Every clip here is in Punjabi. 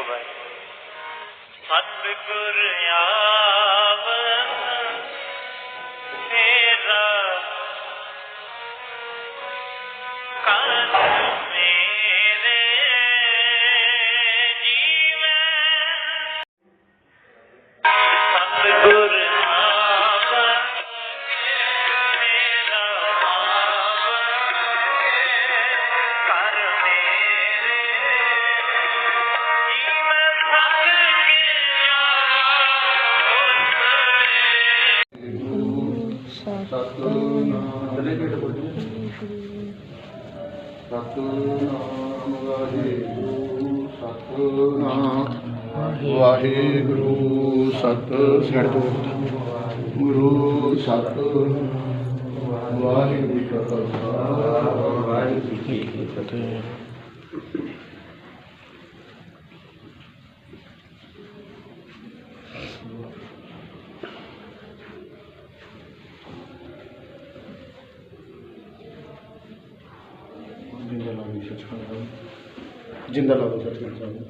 ਸੰਗਤ ਸਤਿਗੁਰ ਆਵਨ ਸਤਨਾਮ ਵਾਹਿਗੁਰੂ ਸਤਨਾਮ ਵਾਹਿਗੁਰੂ ਸਤ ਸਿਰ ਗੁਰੂ ਸਤ ਵਾਹਿਗੁਰੂ ਜੀ ਕਾ ਖਾਲਸਾ ਵਾਹਿਗੁਰੂ ਜੀ ਕੀ ਫਤਿਹ ਜਿੰਦਾ ਲਾ ਵੀ ਸੱਚਖੰਡ ਸਾਹਿਬ ਜਿੰਦਾ ਲਾ ਵੀ ਸੱਚਖੰਡ ਸਾਹਿਬ ਲਾ ਦੋ ਮੇਰਾ ਸ਼ੁਕਰ ਹੈ ਨਾ ਉਹ ਕੰਮ ਤਾਂ ਸਾਰਾ ਬੋਲੇ ਸੋ ਨਿਹਾਲ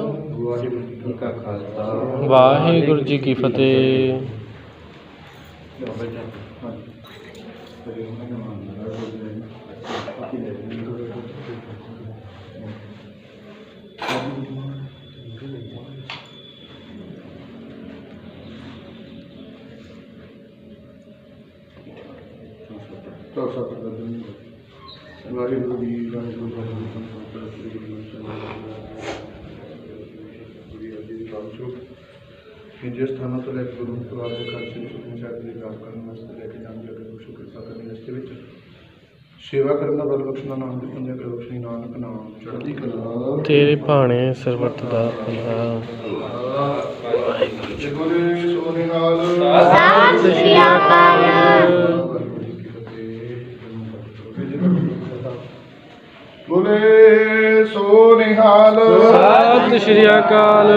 ਵਾਹਿਗੁਰੂ ਜੀ ਕਾ ਖਾਲਸਾ ਵਾਹਿਗੁਰੂ ਜੀ ਕੀ ਗੁਰੂ ਸਾਹਿਬ ਕਿ ਜਿਸ ਸਥਾਨਾਂ ਤੋਂ ਲੈ ਕੇ ਗੁਰੂ ਪਰਿਵਾਰ ਦੇ ਘਰ ਸ੍ਰੀ ਸੁਖਮਨੀ ਸਾਹਿਬ ਦੀ ਗਾਲ ਕਰਨ ਵਾਸਤੇ ਲੈ ਕੇ ਜਾਣ ਜਗਤ ਨੂੰ ਸ਼ੁਕਰ ਕਿਰਪਾ ਕਰਨੀ ਰਸਤੇ ਵਿੱਚ ਸੇਵਾ ਕਰਨ ਦਾ ਬਲ ਬਖਸ਼ਣਾ ਨਾਮ ਦੀ ਪੁੰਨ ਕਰੋ। ਸ਼੍ਰੀ ਨਾਨਕ ਨਾਮ ਚੜ੍ਹਦੀ ਕਲਾ। ਤੇਰੇ ਭਾਣੇ ਸਰਬੱਤ ਦਾ ਭਲਾ। ਸੋਨੇ ਨਾਲ ਸਤਿ ਸ਼੍ਰੀ ਅਕਾਲ। ਬੋਲੇ ਸੋ ਨਿਹਾਲ। ਸਤਿ ਸ਼੍ਰੀ ਅਕਾਲ।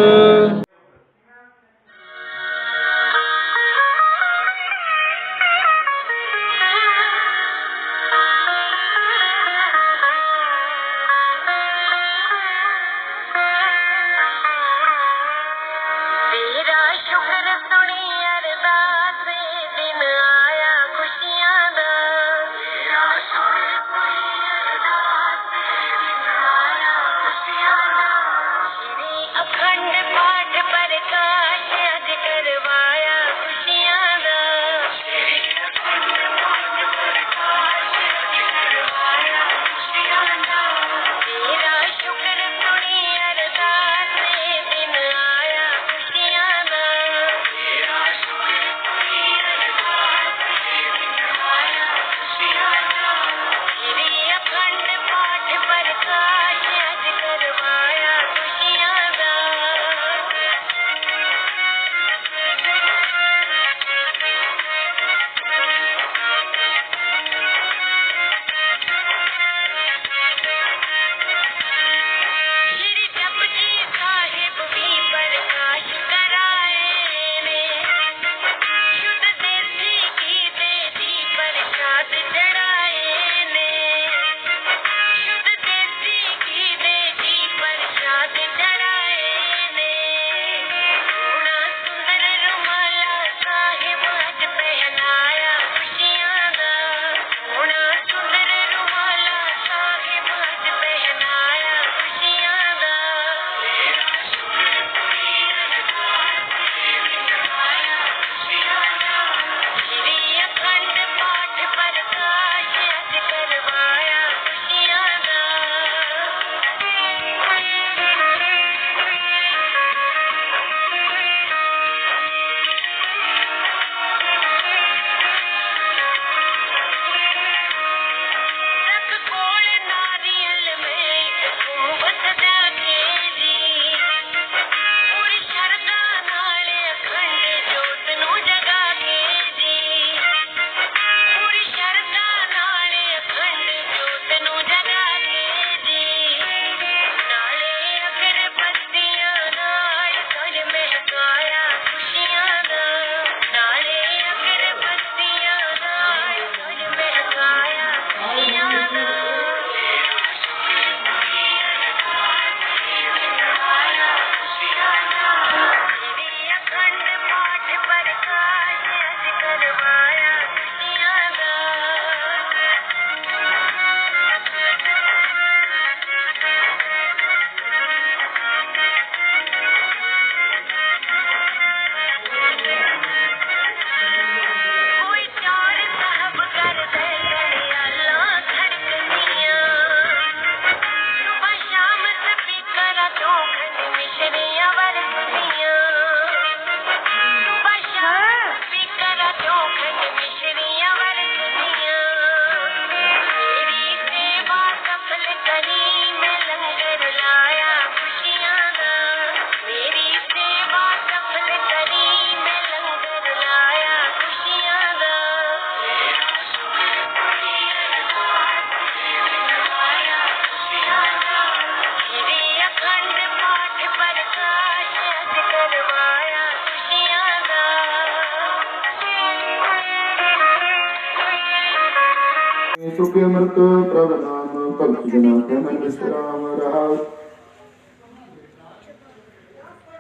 ਅਮਰਤ ਪ੍ਰਭ ਨਾਮ ਭਗਤ ਜਨਾ ਕੈ ਵਿਸਰਾਮ ਰਹਾਉ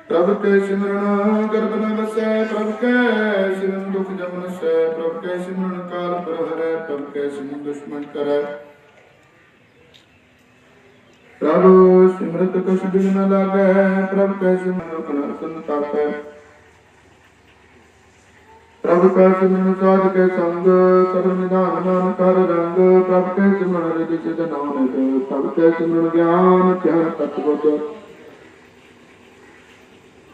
ਪ੍ਰਭ ਕੈ ਸਿਮਰਨ ਗਰਭ ਨ ਵਸੈ ਪ੍ਰਭ ਕੈ ਸਿਮਰਨ ਦੁਖ ਜਮ ਨਸੈ ਪ੍ਰਭ ਕੈ ਸਿਮਰਨ ਕਾਲ ਪਰ ਹਰੈ ਪ੍ਰਭ ਕੈ ਸਿਮਰਨ ਦੁਸ਼ਮਨ ਕਰੈ ਪ੍ਰਭ ਸਿਮਰਤ ਕਛ ਬਿਨ ਨ ਲਾਗੈ ਪ੍ਰਭ ਕੈ ਸਿਮਰਨ ਕਨ ਸੁਨ ਪ੍ਰਭ ਕੈ ਸਿਮਰਨ ਸਾਧ ਕੈ ਸੰਗ ਸਰਨ ਨਿਧਾਨ ਮਨ ਕਰ ਰੰਗ, ਪ੍ਰਭ ਕੈ ਸਿਮਰਨ ਰਿਦ ਸਿਧ ਨਾਨਕ ਪ੍ਰਭ ਕੈ ਸਿਮਰਨ ਗਿਆਨ, ਧਿਆਨ ਤਤ ਬੁੱਧ।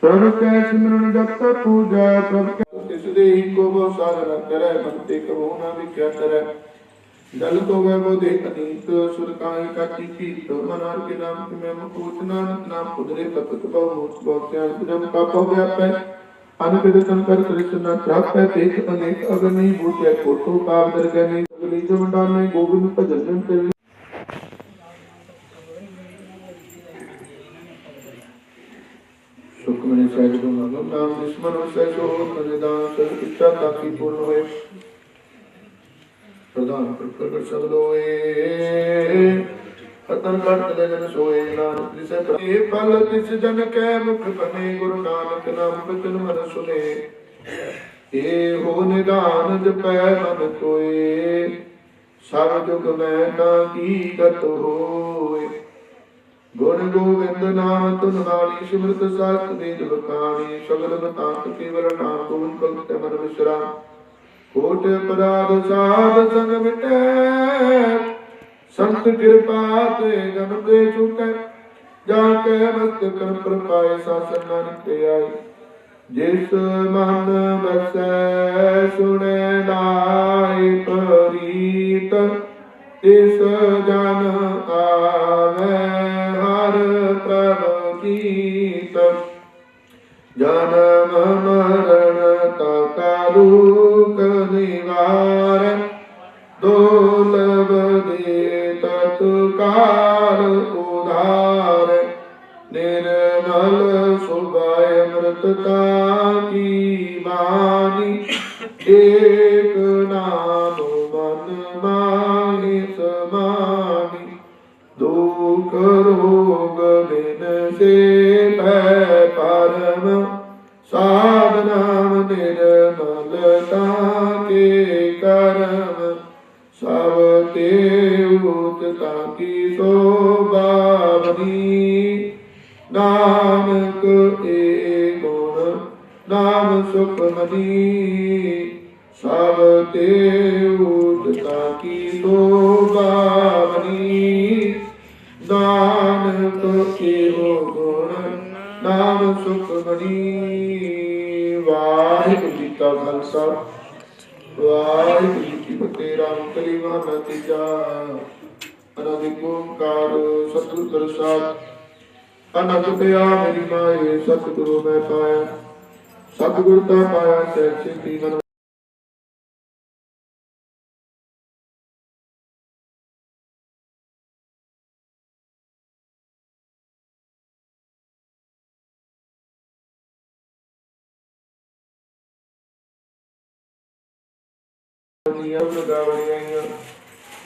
ਪ੍ਰਭ ਕੈ ਸਿਮਰਨ ਜਪ ਪੂਜਾ, ਪ੍ਰਭ ਕੈ ਤਿਸ ਦੇਹੀ ਕੋ ਬੋ ਸਾਰ ਨ ਕਰੈ ਭਗਤੇ ਕਬੋ ਨ ਵਿਖਿਆ ਕਰੈ। ਜਲ ਤੋ ਵੈ ਬੋ ਦੇ ਅਨੀਤ, ਸੁਰ ਕਾਇ ਕਾਟੀ ਕੀਤ, ਮਨ ਹਰ ਕੇ ਨਾਮ ਕਿ ਮੈਂ ਮਕੂਤ ਨਾਨਕ, ਨਾਮ ਪੁਦਰੇ ਤਪਤ ਬਹੁ ਮੂਤ ਬਹੁ ਧਿਆਨ ਜਮ ਕਾ ਪਉ ਵਿਆਪੈ ਅਨੁਪਿਤ ਕਰ ਕ੍ਰਿਸ਼ਨ ਪ੍ਰਾਪੈ ਤੇਖ ਅਨੇਕ ਅਗਨੀ ਬੂਟੇ ਕੋਟੋ ਕਾਵ ਦਰਗਨੀ ਅਗਲੀ ਜਵੰਡਾ ਨੇ ਗੋਬਿੰਦ ਭਜਨ ਜਨ ਤੇ ਸੁਖਮਨੀ ਸਾਹਿਬ ਨੂੰ ਨਾਮ ਨਿਸਮਨ ਵਸੈ ਸੋ ਨਿਦਾਨ ਸਰ ਇੱਛਾ ਤਾਕੀ ਪੂਰਨ ਹੋਏ। ਪ੍ਰਧਾਨ ਪ੍ਰਗਟ ਸ਼ਬਦ ਹੋਏ। ਹਤਨ ਕਰਤ ਦੇ ਜਨ ਸੋਏ ਨਾਨਕ ਜਿਸੈ ਇਹ ਫਲ ਤਿਸ ਜਨ ਕੈ ਮੁਖ ਬਨੇ ਗੁਰੂ ਨਾਨਕ ਨਾਮ ਬਚਨ ਮਨ ਸੁਨੇ ਇਹ ਹੋ ਨਿਦਾਨ ਜਪੈ ਮਨ ਕੋਏ ਸਭ ਜੁਗ ਮੈਂ ਨਾ ਕੀ ਗਤ ਹੋਏ ਗੁਣ ਗੋਬਿੰਦ ਨਾਮ ਤੁਨ ਵਾਲੀ ਸਿਮਰਤ ਸਾਸਤ ਦੇ ਜਗ ਕਾਣੀ ਸਗਲ ਬਤਾਂਤ ਕੇਵਲ ਨਾਮ ਗੋਬਿੰਦ ਭਗਤ ਮਨ ਵਿਸਰਾਮ। ਕੋਟ ਅਪਰਾਧ ਸਾਧ ਸੰਗ ਮਿਟੈ ਸੰਤ ਕਿਰਪਾ ਤੇ ਜਨ ਦੇ ਛੁਟੈ ਜਾ ਕੇ ਮਸਤ ਕਰ ਪ੍ਰਪਾਏ ਸਾਸਨ ਨਾਨਕ ਤੇ ਆਈ। ਜਿਸ ਮਨ ਵਸੈ, ਸੁਣੇ ਲਾਇ ਪਰੀਤ। ਤਿਸ ਜਨ ਆਵੇ, ਹਰ ਪ੍ਰਭ ਕੀਤ। ਜਨਮ ਨਾਮ ਸੁਖ ਸਭ ਤੇ ਉਤਤਾ ਕੀ ਸੋਭਾਵਨੀ ਨਾਨਕ ਏਹੋ ਗੁਣ, ਨਾਮ ਸੁਖ ਵਾਹਿਗੁਰੂ ਜੀ ਕਾ ਖਾਲਸਾ, ਵਾਹਿਗੁਰੂ ਜੀ ਕੀ ਫਤਿਹ। ਰਾਮ ਕਲੀ ਮਹਲਾ ਤੀਜਾ ਅਨੰਦ ਓੰਕਾਰ ਸਤਿਗੁਰ ਪ੍ਰਸਾਦ। ਅਨੰਦ ਪਿਆ ਮੇਰੀ ਮਾਏ, ਸਤਿਗੁਰੂ ਮੈਂ ਪਾਇਆ। ਸਤਿਗੁਰ ਤਾਂ ਪਾਇਆ ਸਹਿਜ ਸਿੱਧੀ ਮਨ ਨਿਯਮ ਲਗਾਵਣੀ ਆਈਆਂ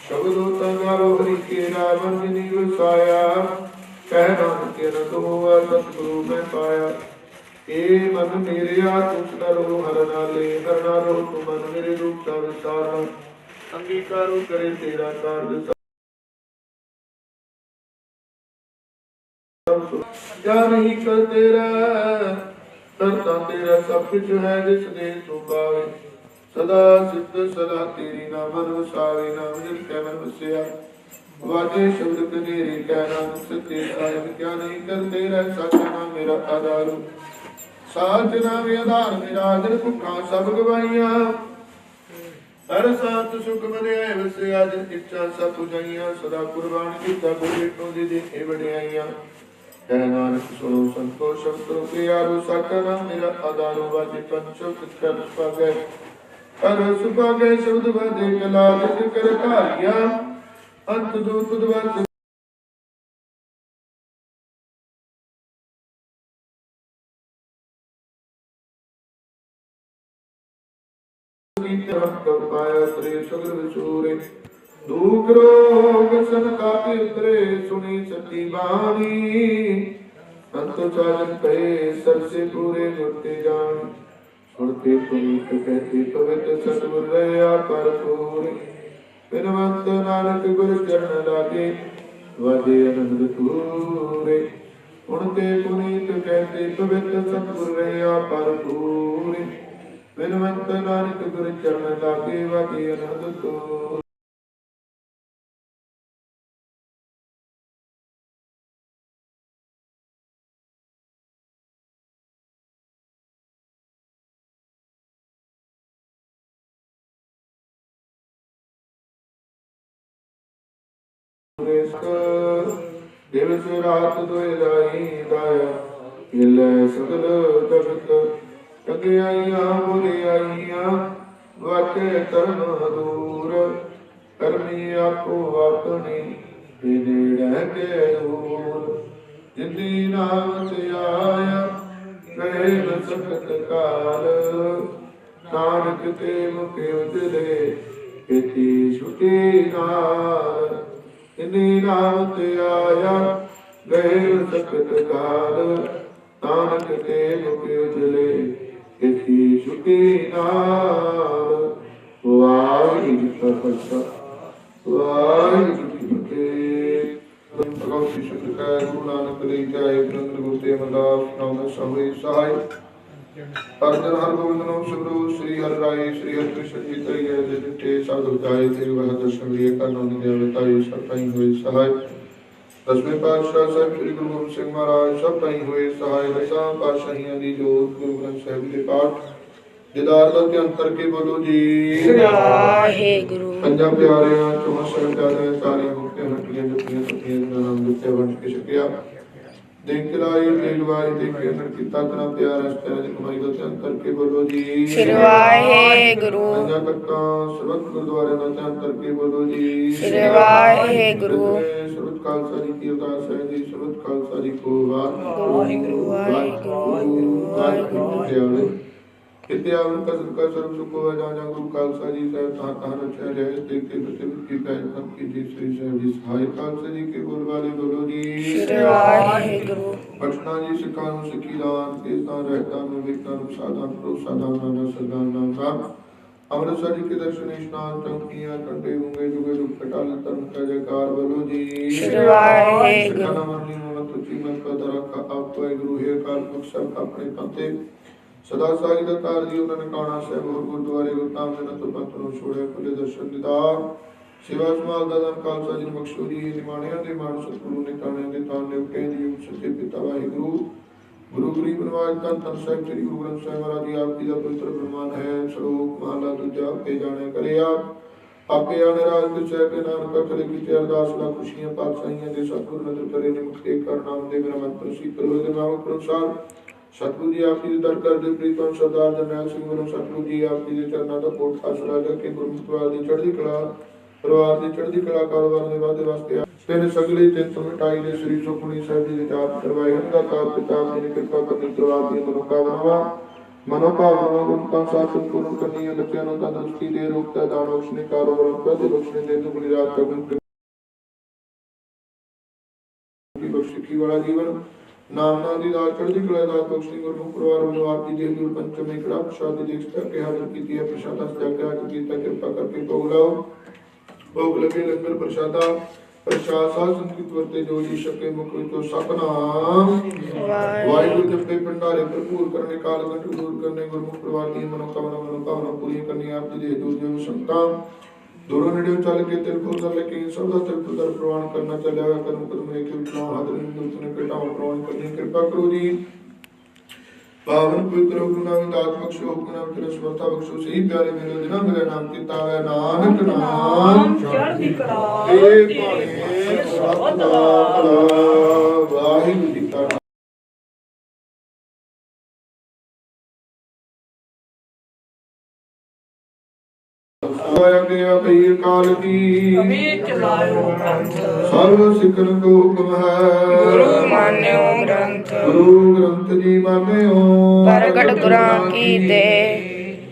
ਸ਼ਬਦੋ ਤੰਗਾਰੋ ਹਰੀ ਕੇ ਰਾਵਣ ਜਿਨੀ ਵਸਾਇਆ ਕਹਿ ਨਾਨਕ ਨ ਦੋਆ ਸਤਿਗੁਰੂ ਮੈਂ ਪਾਇਆ ਏ ਮਨ ਮੇਰਿਆ ਤੁਸ ਨਰੋ ਹਰ ਨਾਲੇ ਹਰ ਨਾਲੋ ਤੂੰ ਮਨ ਮੇਰੇ ਰੂਪ ਦਾ ਵਿਸਾਰ ਅੰਗੀਕਾਰੋ ਕਰੇ ਤੇਰਾ ਕਾਰਜ ਜਾਂ ਨਹੀਂ ਕਰ ਤੇਰਾ ਕਰਤਾ ਤੇਰਾ ਸਭ ਕੁਝ ਹੈ, ਜਿਸ ਦੇ ਤੂੰ ਪਾਵੇ। ਸਦਾ ਸਿੱਧ, ਸਦਾ ਤੇਰੀ ਨਾਮ ਮਨ ਨਾਮ ਜਿਨ ਕੈ ਮਨ ਵਸਿਆ। ਵਾਜੇ ਸ਼ਬਦ ਕਨੇਰੀ ਕੈ ਨਾਮ ਸਤੇ ਸਾਹਿਬ, ਕਿਆ ਨਹੀਂ ਕਰ ਤੇਰਾ, ਸੱਚ ਨਾਮ ਮੇਰਾ ਆਧਾਰੂ ਸਾਚ ਨਾਮ ਆਧਾਰ ਮੇਰਾ ਜਨ ਭੁੱਖਾਂ ਸਭ ਗਵਾਈਆਂ ਹਰ ਸਾਤ ਸੁਖ ਮਨਿਆ ਵਸਿਆ ਜਿਨ ਇੱਛਾ ਸਭ ਪੁਜਾਈਆਂ, ਸਦਾ ਕੁਰਬਾਨ ਕੀਤਾ ਬੋਲੇ ਤੋਂ ਦੇ ਦੇ ਇਹ ਵਡਿਆਈਆਂ। ਕਹਿ ਨਾਨਕ ਸੁਣੋ ਸੰਤੋਖ ਸੰਤੋ ਪਿਆਰੋ ਸਾਚਾ ਨਾਮ ਮੇਰਾ ਆਧਾਰੂ ਵਾਜੇ ਪੰਚੋ ਕਿਤ ਪਾਗੈ ਪਰ ਸੁਭਾਗੇ ਸ਼ਬਦ ਵਾਦੇ ਕਲਾ ਜਿਤ ਕਰ ਧਾਰਿਆ, ਅੰਤ ਦੂਤ ਦਵਤ ਨੀਤ ਹਮ ਕਉ ਪਾਇਆ ਤ੍ਰੇ ਸਗਲ ਵਿਸੂਰੇ ਉਤਰੇ, ਸੁਣੀ ਸਤੀ ਬਾਣੀ। ਸੰਤ ਚਾਰਨ ਪਏ, ਸਰਸੇ ਪੂਰੇ ਗੁਰਤੇ ਜਾਣ। ਸੁਣਤੇ ਪੁਨੀਤ ਕਹਤੇ ਪਵਿੱਤ ਸਤਿਗੁਰ ਰਹਾ ਪਰ ਪੂਰੇ। ਬਿਨਵੰਤ ਨਾਨਕ ਗੁਰ ਚਰਨ ਲਾਗੇ, ਵਾਜੇ ਅਨੰਦ ਤੂਰੇ ਉਣਤੇ ਪੁਨੀਤ ਕਹਤੇ ਪਵਿੱਤ ਸਤਿਗੁਰ ਰਹਾ ਪਰ ਪੂਰੇ। ਬਿਨਵੰਤ ਨਾਨਕ ਗੁਰ ਚਰਨ ਲਾਗੇ ਵਾਜੇ ਅਨੰਦ ਤੂਰੇ ਰਿਸਕ ਦਿਵਸ ਰਾਤ ਦੋਇ ਰਾਈ ਦਾਇਆ ਹਿਲੇ ਸਗਲ ਜਗਤ ਟੰਗਿਆਈਆਂ ਬੁਰਿਆਈਆਂ ਵਾਕੇ ਤਰਨ ਦੂਰ, ਕਰਮੀ ਆਪੋ ਆਪਣੀ ਤੇ ਨੇੜੇ ਕੇ ਦੂਰ। ਜਿੰਦੀ ਨਾਮ ਤੇ ਆਇਆ ਗਏ ਨ ਕਾਲ। ਨਾਨਕ ਤੇ ਮੁਖੇ ਉਜਲੇ ਇਤੀ ਛੁਟੀ ਨਾਲ। ਇਨੀ ਨਾਮ ਤੇ ਆਇਆ ਗਏ ਨ ਸਕਤ ਕਾਲ। ਨਾਨਕ ਤੇ ਮੁਖੇ ਉਜਲੇ ਇਤੀ ਛੁਟੀ ਨਾਲ ਵਾਹਿਗੁਰੂ ਜੀ ਕਾ ਖਾਲਸਾ, ਵਾਹਿਗੁਰੂ ਜੀ ਕੀ ਫਤਿਹ। ਭਗਵਾਨ ਸ਼੍ਰੀ ਸ਼ੁਕਰ ਕਾ ਗੁਰੂ ਨਾਨਕ ਦੇਵ ਜੀ ਬ੍ਰਹਮ ਗੁਰੂ ਤੇ ਅਮਰਦਾਸ ਨਾਮ ਸਭੇ ਸਹਾਇ। ਅਰਜਨ ਹਰ ਗੋਬਿੰਦ ਨਾਮ ਸਿਮਰੋ ਸ੍ਰੀ ਹਰਿ ਰਾਏ, ਸ੍ਰੀ ਹਰਿ ਕ੍ਰਿਸ਼ਨ ਜੀ ਤਰੀ ਹੈ ਜੇ ਜਿਤੇ ਸਾਧੂ ਜਾਏ ਤੇ ਵਹ ਦਰਸ਼ਨ ਲਿਏ ਕਰ ਨਾਮ ਦੇ ਅਵਤਾਈ ਸਭ ਤਾਈ ਹੋਏ ਸਹਾਇ। ਦਸਵੇਂ ਪਾਤਸ਼ਾਹ ਸਾਹਿਬ ਸ੍ਰੀ ਗੁਰੂ ਗੋਬਿੰਦ ਸਿੰਘ ਮਹਾਰਾਜ ਸਭ ਤਾਈ ਹੋਏ ਸਹਾਇ ਦਸਾਂ ਪਾਤਸ਼ਾਹੀਆਂ ਦੀ ਜੋਤ ਗੁਰੂ ਗ੍ਰੰਥ ਸਾਹਿਬ ਦੇ ਪਾਠ ਦਿਦਾਰ ਦਾ ਧਿਆਨ ਕਰਕੇ ਬੋਲੋ ਜੀ। ਵਾਹਿਗੁਰੂ। ਪੰਜਾਂ ਪਿਆਰਿਆਂ ਚੋਂ ਸਾਹਿਬਜ਼ਾਦਿਆਂ ਸਾਰੀਆਂ ਮੁਕਤੀਆਂ ਹੱਟੀਆਂ ਜੁੱਤੀਆਂ ਸੱਤੀਆਂ ਦਾ ਨਾਮ ਦਿੱਤਿਆ ਵੰਡ ਕੇ ਛਕਿਆ। ਦੇਖ ਲਾਈ ਦੇਖ ਕੇ ਅੰਦਰ ਕੀਤਾ ਤਨਾ ਪਿਆਰ ਇਸ ਤਰ੍ਹਾਂ ਦੀ ਕਮਾਈ ਦਾ ਧਿਆਨ ਕਰਕੇ ਬੋਲੋ ਜੀ। ਸ਼੍ਰੀ ਵਾਹਿਗੁਰੂ। ਪੰਜਾਂ ਤੱਕਾਂ ਸਰਬਤ ਗੁਰਦੁਆਰੇ ਦਾ ਧਿਆਨ ਕਰਕੇ ਬੋਲੋ ਜੀ। ਸ਼੍ਰੀ ਵਾਹਿਗੁਰੂ। ਸਰਬਤ ਖਾਲਸਾ ਜੀ ਕੀ ਅਰਦਾਸ ਹੈ ਜੀ ਸਰਬਤ ਖਾਲਸਾ ਜੀ ਕੋ ਵਾਹਿਗੁਰੂ ਵਾਹਿਗੁਰੂ ਵਾਹਿਗੁਰੂ ਵਾਹਿਗੁਰੂ। ਕਿਤੇ ਆਵਨ ਕਸਰ ਕਾ ਸਰਬ ਸੁਖ ਹੋਵੇ ਜਾਂ ਜਾਂ ਗੁਰੂ ਖਾਲਸਾ ਜੀ ਸਾਹਿਬ ਤਾਂ ਤਾਂ ਰਚਿਆ ਜਾਏ ਤੇ ਤੇ ਤੇ ਕੀ ਪੈ ਸਭ ਕੀ ਜੀ ਸ੍ਰੀ ਸਾਹਿਬ ਜੀ ਸਹਾਇ ਖਾਲਸਾ ਜੀ ਕੇ ਬੋਲ ਵਾਲੇ ਬੋਲੋ ਜੀ। ਸ਼੍ਰੀ ਵਾਹਿਗੁਰੂ। ਪਟਨਾ ਜੀ ਸਿੱਖਾਂ ਨੂੰ ਸਿੱਖੀ ਦਾਨ ਕੀਰਤਾਂ ਰਹਿਤਾਂ ਨੂੰ ਵਿਕਾਂ ਨੂੰ ਸਾਧਾਂ ਭਰੋਸਾ ਦਾਨਾ ਦਾ ਸਰਦਾਰ ਨਾਮ ਦਾ। ਅੰਮ੍ਰਿਤਸਰ ਜੀ ਕੇ ਦਰਸ਼ਨ ਇਸ਼ਨਾਨ ਚੌਕੀਆਂ ਕੰਡੇ ਹੋਂਗੇ ਜੁਗੇ ਦੁਖ ਕਟਾਲ ਧਰਮ ਕਾ ਜੈਕਾਰ ਬੋਲੋ ਜੀ। ਸ਼੍ਰੀ ਵਾਹਿਗੁਰੂ। ਸਿੱਖਾਂ ਮਰਨੀ ਮਤ ਤੁਚੀ ਮਤ ਕਾ ਦਰਖਾ ਆਪ ਵਾਹਿਗੁਰੂ ਹੈ ਕਾਲ ਪੁਰਖ ਸਭ ਆਪਣੇ ਪੰਤੇ। ਸਦਾ ਸਾਈ ਦਾ ਤਾਰ ਜੀ, ਉਹਨਾਂ ਨੇ ਕਾਣਾ ਸਾਹਿਬ, ਹੋਰ ਗੁਰਦੁਆਰੇ ਗੁਰਨਾਮ ਦੇ ਨਤ ਪੰਥ ਨੂੰ ਛੋੜਿਆ ਖੁੱਲੇ ਦਰਸ਼ਨ ਦਿਦਾਰ ਸੇਵਾ ਸਮਾਲ ਦਾ ਦਨ ਖਾਲਸਾ ਜੀ ਨੂੰ ਬਖਸ਼ੋ ਜੀ ਨਿਮਾਣਿਆਂ ਦੇ ਮਾਨ ਸਤਿਗੁਰੂ ਨੇ ਕਾਣਿਆਂ ਦੇ ਤਾਂ ਨੇ ਉਕੇ ਜੀ ਸੱਚੇ ਪਿਤਾ ਵਾਹਿਗੁਰੂ। ਗੁਰੂ ਗਰੀਬ ਨਵਾਜ ਤਨ ਤਨ ਸਾਹਿਬ, ਸ੍ਰੀ ਗੁਰੂ ਗ੍ਰੰਥ ਸਾਹਿਬ ਮਹਾਰਾਜ ਜੀ, ਆਪ ਜੀ ਦਾ ਪਵਿੱਤਰ ਫਰਮਾਨ ਹੈ, ਸ਼ਲੋਕ ਮਹਲਾ ਦੂਜਾ, ਆਪੇ ਜਾਣੇ ਕਰੇ ਆਪ ਆਪੇ ਆਣੇ ਰਾਜ ਦੇ ਸਾਹਿਬ ਨਾਨਕ ਕਰੇ ਕੀਤੇ ਅਰਦਾਸ ਲਾ ਖੁਸ਼ੀਆਂ, ਪਾਤਸ਼ਾਹੀਆਂ ਦੇ ਸਤਿਗੁਰ ਨਦਰ ਕਰੇ ਨੇ ਮੁਕਤੇ ਕਰ ਨਾਮ ਦੇ ਮੇਰਾ ਮੰਤਰ ਸੀ ਕਰੋ ਦੇ ਨਾਮ ਅਨੁਸਾਰ ਸਤਿਗੁਰੂ ਜੀ ਆਪ ਜੀ ਦੇ ਦਰ ਕਰਦੇ ਪ੍ਰੀਤਮ ਸਰਦਾਰ ਜਰਨੈਲ ਸਿੰਘ ਵੱਲੋਂ ਸਤਿਗੁਰੂ ਜੀ ਆਪ ਜੀ ਦੇ ਚਰਨਾਂ ਦਾ ਕੋਟ ਆਸਰਾ ਲੈ ਕੇ ਗੁਰਮੁਖਵਾਰ ਦੀ ਚੜ੍ਹਦੀ ਕਲਾ, ਪਰਿਵਾਰ ਦੀ ਚੜ੍ਹਦੀ ਕਲਾ ਕਾਰੋਬਾਰ ਦੇ ਵਾਧੇ ਵਾਸਤੇ ਤਿੰਨ ਸਗਲੇ ਤਿੰਨ ਤੋਂ ਦੇ ਸ੍ਰੀ ਸੁਖਮਨੀ ਸਾਹਿਬ ਜੀ ਦੇ ਜਾਪ ਕਰਵਾਏ ਹਨ ਦਾ ਤਾਪ ਪਿਤਾ ਜੀ ਨੇ ਕਿਰਪਾ ਕਰਨੀ ਪਰਿਵਾਰ ਦੀ ਮਨੋਕਾਮਨਾਵਾਂ ਮਨੋਭਾਵਨਾਵਾਂ ਗੁਣਤਾਂ ਸਾਥ ਪੂਰਨ ਕਰਨੀ ਹੈ ਬੱਚਿਆਂ ਨੂੰ ਤੰਦਰੁਸਤੀ ਦੇ ਰੂਪ ਦਾ ਦਾਨ ਬਖਸ਼ਣੇ ਕਾਰੋਬਾਰ ਪੈਦੇ ਬਖਸ਼ਣੇ ਦੇ ਦੁਗਣੀ ਰਾਤ ਕਰਨ ਕੀ ਬਖਸ਼ਿਸ਼ੀ ਵਾਲਾ ਜੀਵਨ ਨਾਮ ਨਾਮ ਦੀ ਦਾਤ ਚੜ੍ਹਦੀ ਕਲਾ ਦਾ ਬਖਸ਼ੀ ਗੁਰਮੁਖ ਪਰਿਵਾਰ ਵੱਲੋਂ ਆਪ ਜੀ ਦੇ ਗੁਰ ਪੰਚਮੇ ਕੜਾ ਪ੍ਰਸ਼ਾਦ ਦੀ ਦੇਖ ਕੇ ਹਾਜ਼ਰ ਕੀਤੀ ਹੈ। ਪ੍ਰਸ਼ਾਦਾ ਸਤਿ ਕਰਕੇ ਕੀਤਾ ਕਿਰਪਾ ਕਰਕੇ ਭੋਗ ਲਾਓ। ਭੋਗ ਲਗੇ ਲੰਗਰ ਪ੍ਰਸ਼ਾਦਾ। ਪ੍ਰਸ਼ਾਦ ਸਾਧ ਸੰਗਤ ਵਰਤੇ ਜੋ ਜੀ ਸ਼ਕੇ ਮੁਖ ਵਿੱਚੋਂ ਸਤਨਾਮ ਵਾਹਿਗੁਰੂ। ਜਪੇ ਭੰਡਾਰੇ ਭਰਪੂਰ ਕਰਨੇ ਕਾਲ ਦੂਰ ਕਰਨੇ ਗੁਰਮੁਖ ਪਰਿਵਾਰ ਦੀ ਮਨੋਕਾਮਨਾ ਮਨੋਕਾਮਨਾ ਪੂਰੀਆਂ ਕਰਨੀ ਆਪ ਜੀ ਦੇ ਦੂਰ ਜਿਉ ਸੰਤਾਂ ਦੂਰੋਂ ਨੇੜੇ ਚੱਲ ਕੇ ਤਿਲ ਫੁੱਲ ਲੈ ਕੇ ਸਭ ਦਾ ਤਿਲ ਫੁੱਲ ਪ੍ਰਵਾਨ ਕਰਨਾ ਚੱਲਿਆ ਹੋਇਆ ਕਰਮ ਕਦਮ ਲੈ ਕੇ ਵਿਚਾਰ ਹਾਜ਼ਰ ਹਿੰਦੂ ਨੇ ਘਟਾਉ ਪ੍ਰਵਾਨ ਕਰਨੀ ਕਿਰਪਾ ਕਰੋ ਜੀ। ਪਾਵਨ ਪਵਿੱਤਰ ਹੁਕਮ ਨਾਮ ਦਾਤ ਬਖਸ਼ੋ ਹੁਕਮ ਨਾਮ ਤੇਰੇ ਸਮਰਥਾ ਬਖਸ਼ੋ ਸਹੀ ਪਿਆਰੇ ਮੇਰੇ ਦਿਨਾਂ ਮੇਰਾ ਨਾਮ ਕੀਤਾ ਹੈ ਨਾਨਕ ਨਾਮ ਚੜ੍ਹਦੀ ਕਲਾ ਇਹ ਭਾਣੇ ਸਤ ਦਾ ਵਾਹਿਗੁਰੂ ਗਿਆ ਭਈ ਕਾਲ ਕੀ? ਸਰਵ ਸਿੱਖਨ ਕੋ ਹੁਕਮ ਹੈ। ਗੁਰੂ ਮਾਨਿਓ ਗ੍ਰੰਥ। ਗੁਰੂ ਗ੍ਰੰਥ ਜੀ ਮਾਨਿਓ। ਪ੍ਰਗਟ ਗੁਰਾਂ ਕੀ ਦੇ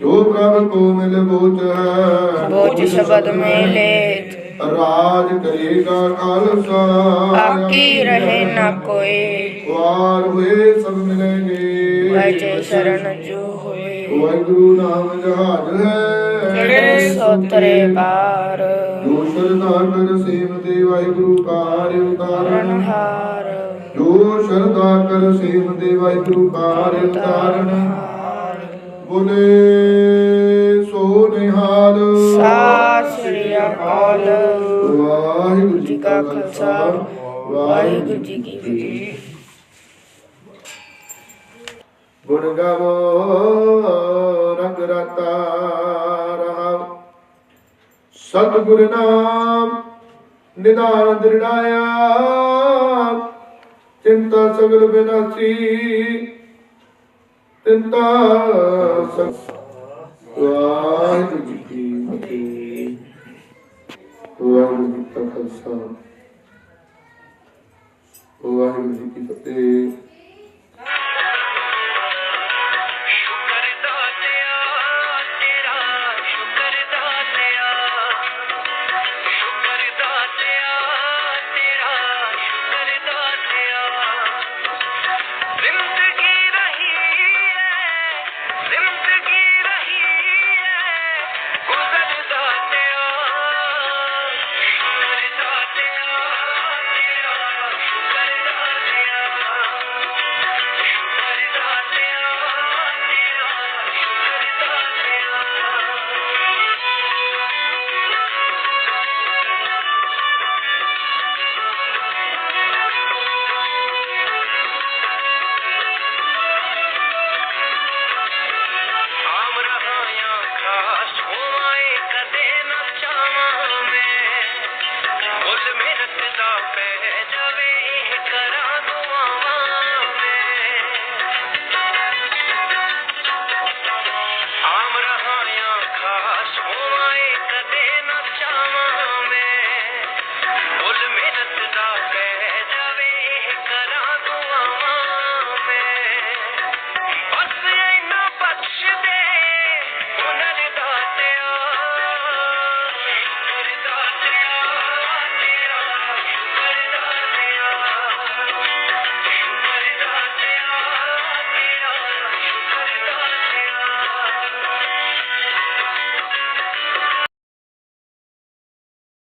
ਜੋ ਪ੍ਰਭ ਕੋ ਮਿਲ ਬੋਚ ਹੈ ਬੋਝ ਸ਼ਬਦ ਮੇਲੇ। ਰਾਜ ਕਰੇਗਾ ਖਾਲਸਾ। ਆਕੀ ਰਹੇ ਨਾ ਕੋਈ। ਵਾਰ ਹੋਏ ਸਭ ਮਿਲेंगे ਵੈਜੇ ਸ਼ਰਨ ਜੋ ਵਾਹਿਗੁਰੂ ਨਾਮ ਜਹਾਜ ਹੈ। ਜਿਹੜੇ ਸੋਤਰੇ ਬਾਰ ਜੋ ਸ਼ਰਧਾ ਕਰ ਸੇਵ ਦੇ ਵਾਹਿਗੁਰੂ ਕਾਰ ਉਤਾਰਨ ਹਾਰ ਜੋ ਸ਼ਰਧਾ ਕਰ ਸੇਵ ਦੇ ਵਾਹਿਗੁਰੂ ਕਾਰ ਉਤਾਰਨ ਬੋਲੇ ਸੋ ਨਿਹਾਲ। ਸਤਿ ਸ੍ਰੀ ਅਕਾਲ। ਵਾਹਿਗੁਰੂ ਜੀ ਕਾ ਖਾਲਸਾ ਵਾਹਿਗੁਰੂ ਜੀ ਕੀ ਫਤਿਹ। ਗੁਣ ਗਾਵੋ, ਰੰਗ ਰਤਾ ਰਹਾਉ ਸਤਿਗੁਰ ਨਾਮ ਨਿਦਾਨ ਦ੍ਰਿੜਾਇਆ, ਚਿੰਤਾ ਸਗਲ ਬਿਨਾਸੀ, ਚਿੰਤਾ ਸਗ ਵਾਹਿਗੁਰੂ ਜੀ ਕੀ ਫਤਿਹ। ਵਾਹਿਗੁਰੂ ਜੀ ਕਾ ਖਾਲਸਾ। ਵਾਹਿਗੁਰੂ ਜੀ ਕੀ ਫਤਿਹ।